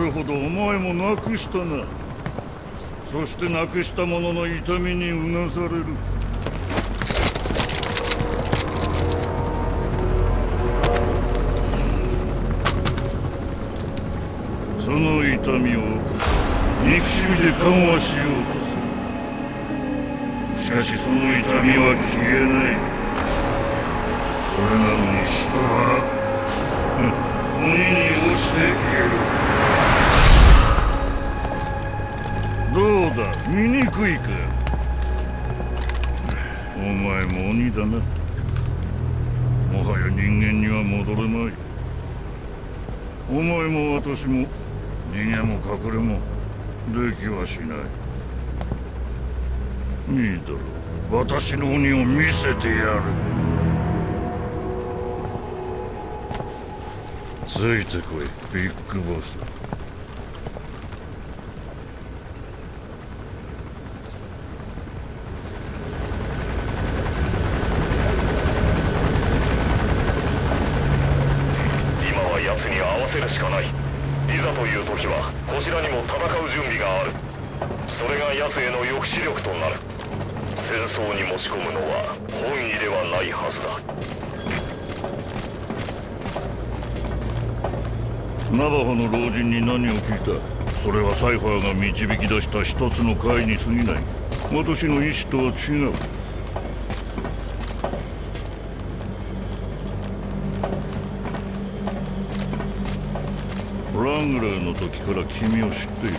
るほどお前もなくしたな。そしてなくした者の痛みにうなされる。その痛みを憎しみで緩和しようとする。しかしその痛みは消えない。それなのに人は醜いか。お前も鬼だな。もはや人間には戻れない。お前も私も逃げも隠れもできはしない。いいだろう私の鬼を見せてやる。ついてこいビッグボス今は奴に合わるしかない。いざという時はこちらにも戦う準備がある。それが奴への抑止力となる。戦争に持ち込むのは本意ではないはずだ。ナバホの老人に何を聞いた？それはサイファーが導き出した一つの会に過ぎない。私の意志とは違う。ングレーの時から君を知っている。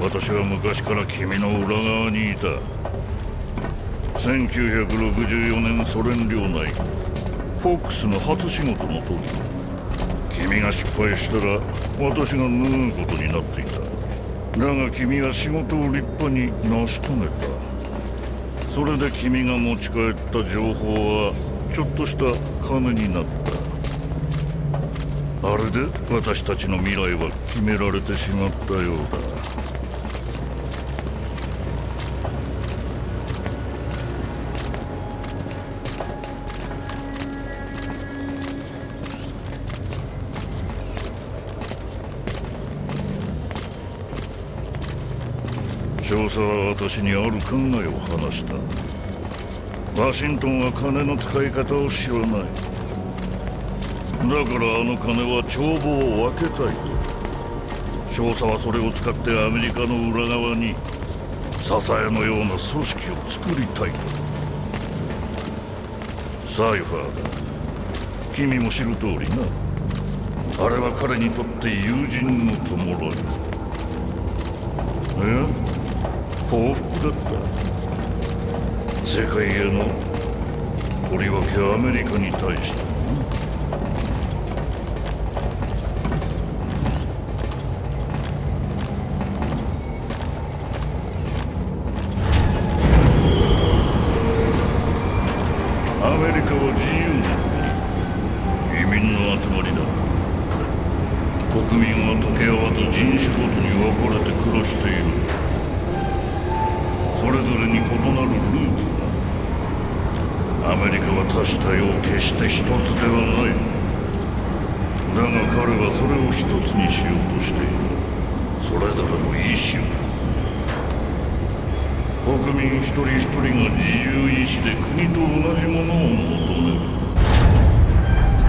私は昔から君の裏側にいた。1964年ソ連領内フォックスの初仕事の時君が失敗したら私が縫うことになっていた。だが君は仕事を立派に成し遂げた。それで君が持ち帰った情報はちょっとした金になった。あれで私たちの未来は決められてしまったようだ。調査は私にある考えを話した。ワシントンは金の使い方を知らない。だからあの金は帳簿を分けたいと。調査はそれを使ってアメリカの裏側に支えのような組織を作りたいと。サイファーだ君も知る通りな。あれは彼にとって友人の弔い。え？幸福だった。世界へのとりわけアメリカに対して。アメリカは自由な国移民の集まりだ。国民は溶け合わず人種ごとに分かれて暮らしているそれぞれに異なるルーツ。だアメリカは多種多様決して一つではない。だが彼はそれを一つにしようとしている。それぞれの意志を。国民一人一人が自由意志で国と同じものを求める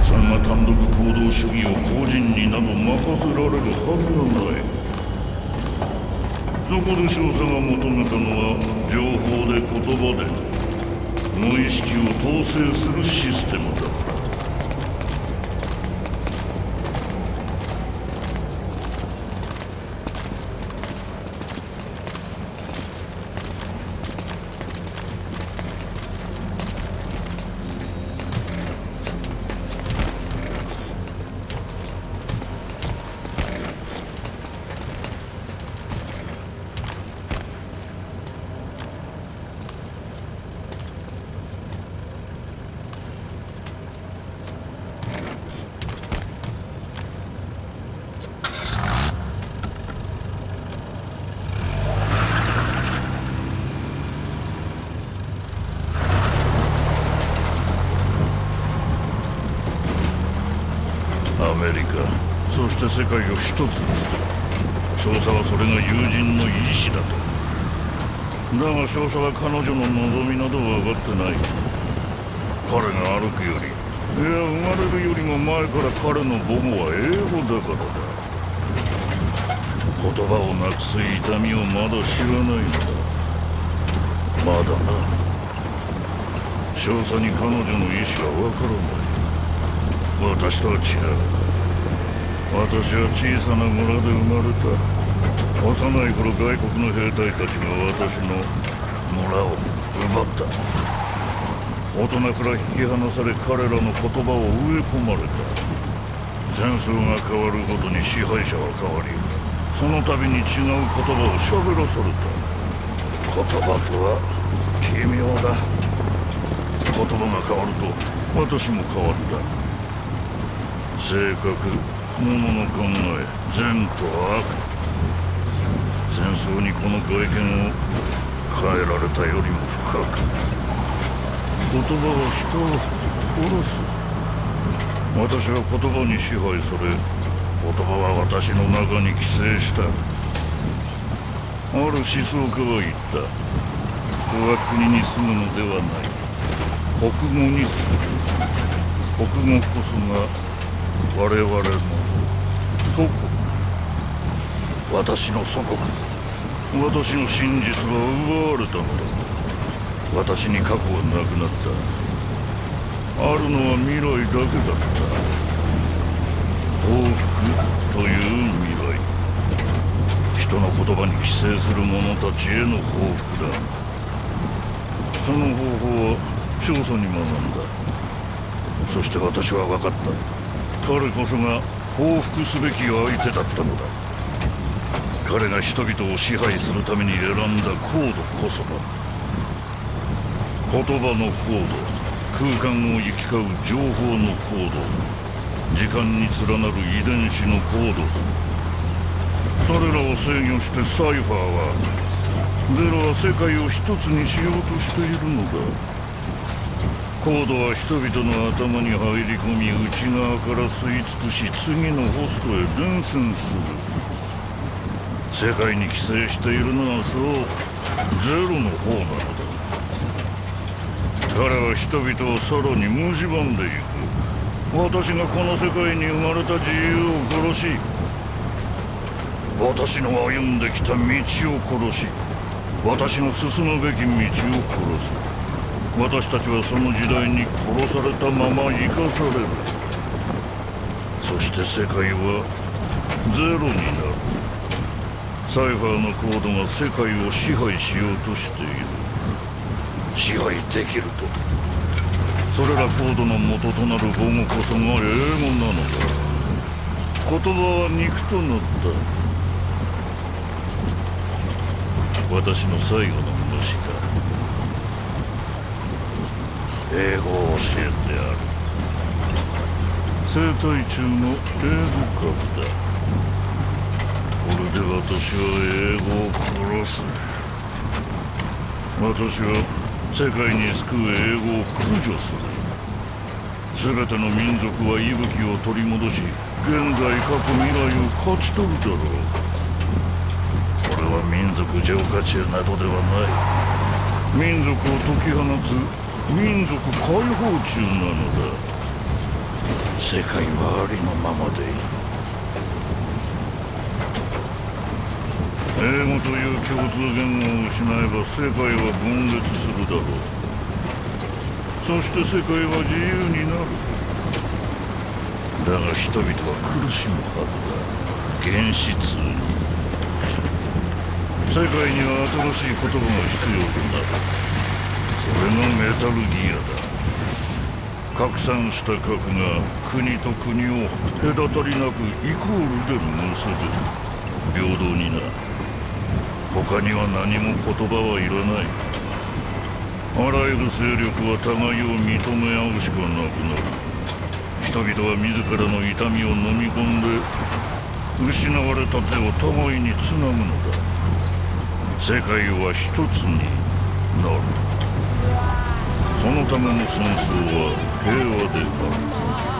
そんな単独行動主義を個人になど任せられるはずがないそこで少佐が求めたのは情報で言葉で無意識を統制するシステムだったアメリカそしして世界を一つにする。少佐はそれが友人の意志だと。だが少佐は彼女の望みなどは分かってない。彼が歩くよりいや生まれるよりも前から彼の母語は英語だからだ。言葉をなくす痛みをまだ知らないのだ。まだな。少佐に彼女の意志が分からない。私とは違う。私は小さな村で生まれた。幼い頃外国の兵隊たちが私の村を奪った。大人から引き離され彼らの言葉を植え込まれた。戦争が変わるごとに支配者は変わりその度に違う言葉を喋らされた。言葉とは奇妙だ。言葉が変わると私も変わった。性格物の考え善と悪。戦争にこの外見を変えられたよりも深く。言葉は人を殺す。私は言葉に支配され言葉は私の中に寄生した。ある思想家は言った。人は国に住むのではない。国語に住む。国語こそが我々の祖国私の祖国私の真実は奪われたのだ。私に過去はなくなった。あるのは未来だけだった。幸福という未来。人の言葉に寄生する者たちへの報復だ。その方法は少佐に学んだ。そして私は分かった。彼こそが報復すべき相手だったのだ。彼が人々を支配するために選んだコードこそだ言葉のコード空間を行き交う情報のコード時間に連なる遺伝子のコードそれらを制御してサイファーはゼロは世界を一つにしようとしているのだ。コードは人々の頭に入り込み内側から吸い尽くし次のホストへ伝染する。世界に寄生しているのはそうゼロの方なのだ。彼は人々をさらに蝕んでいく。私がこの世界に生まれた自由を殺し私の歩んできた道を殺し私の進むべき道を殺す。私たちはその時代に殺されたまま生かされる。そして世界はゼロになる。サイファーのコードが世界を支配しようとしている。支配できると。それらコードの元となる母語こそが英語なのだ。言葉は肉となった。私の最後の虫だ英語を教えてやる。生体中の英語学だ。これで私は英語を殺す。私は世界に救う英語を駆除する。全ての民族は息吹を取り戻し現在過去未来を勝ち取るだろう。これは民族浄化中などではない。民族を解き放つ民族解放中なのだ。世界はありのままでいい。英語という共通言語を失えば世界は分裂するだろう。そして世界は自由になる。だが人々は苦しむはずだ。原始通に。世界には新しい言葉が必要となる。がメタルギアだ。拡散した核が国と国を隔たりなくイコールで結ぶ平等にな他には何も言葉はいらない。あらゆる勢力は互いを認め合うしかなくなる。人々は自らの痛みを飲み込んで失われた手を互いにつなぐのだ。世界は一つになる。そのための戦争は平和である。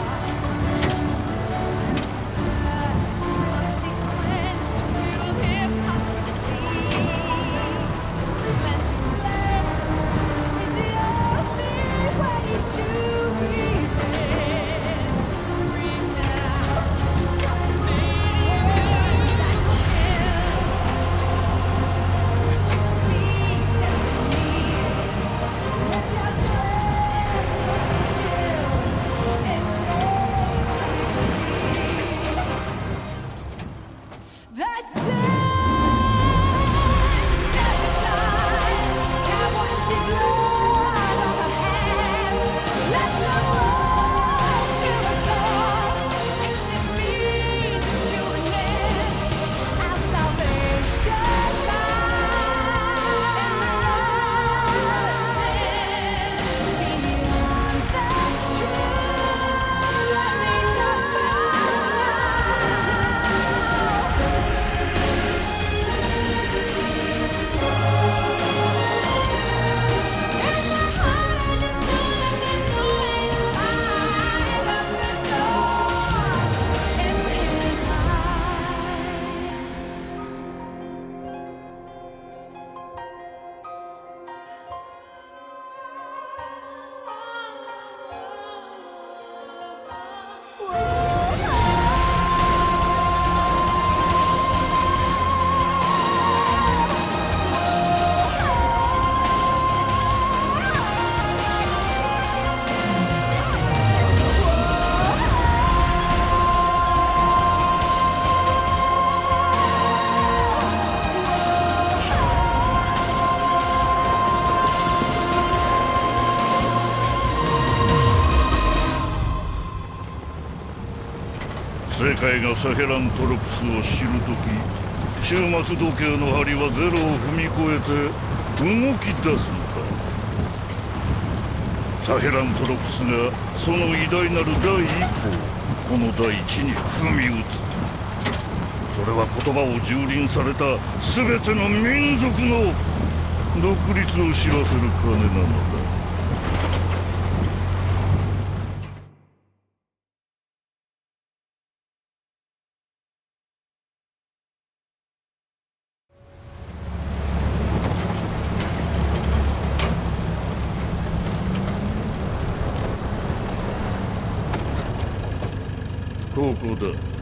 界がサヘラントロプスを知るとき終末時計の針はゼロを踏み越えて動き出すのだ。サヘラントロプスがその偉大なる第一歩をこの大地に踏み打つそれは言葉を蹂躙された全ての民族の独立を知らせる鐘なのだ。ここだ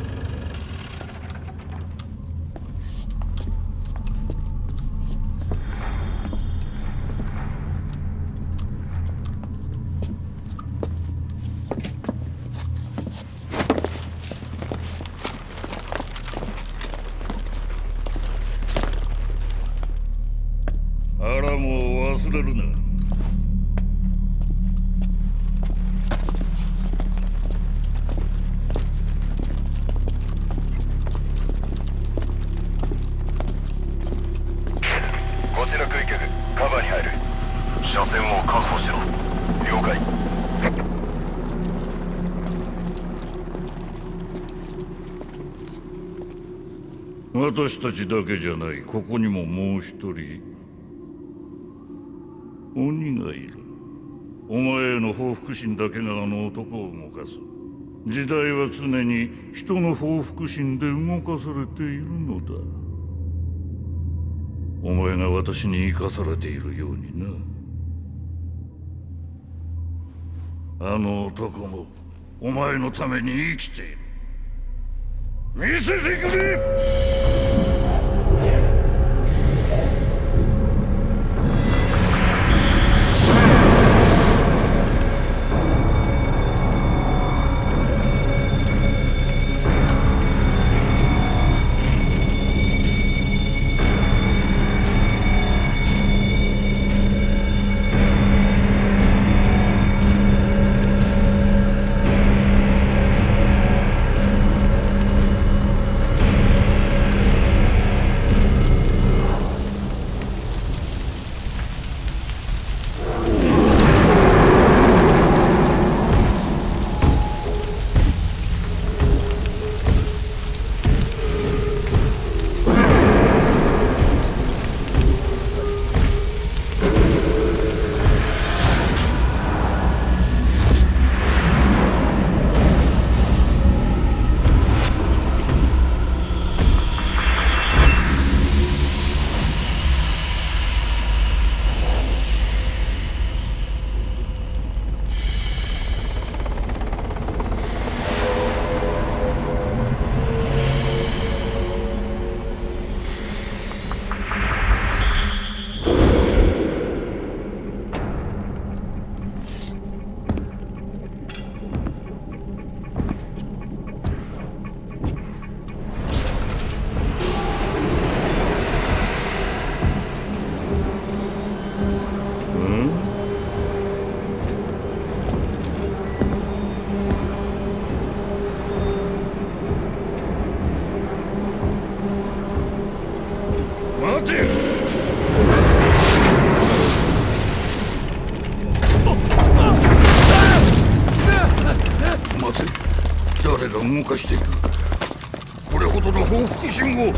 私たちだけじゃない。ここにももう一人。鬼がいる。お前への報復心だけがあの男を動かす。時代は常に人の報復心で動かされているのだ。お前が私に生かされているようにな。あの男もお前のために生きている。見せてくれ。動かしているこれほどの報復心を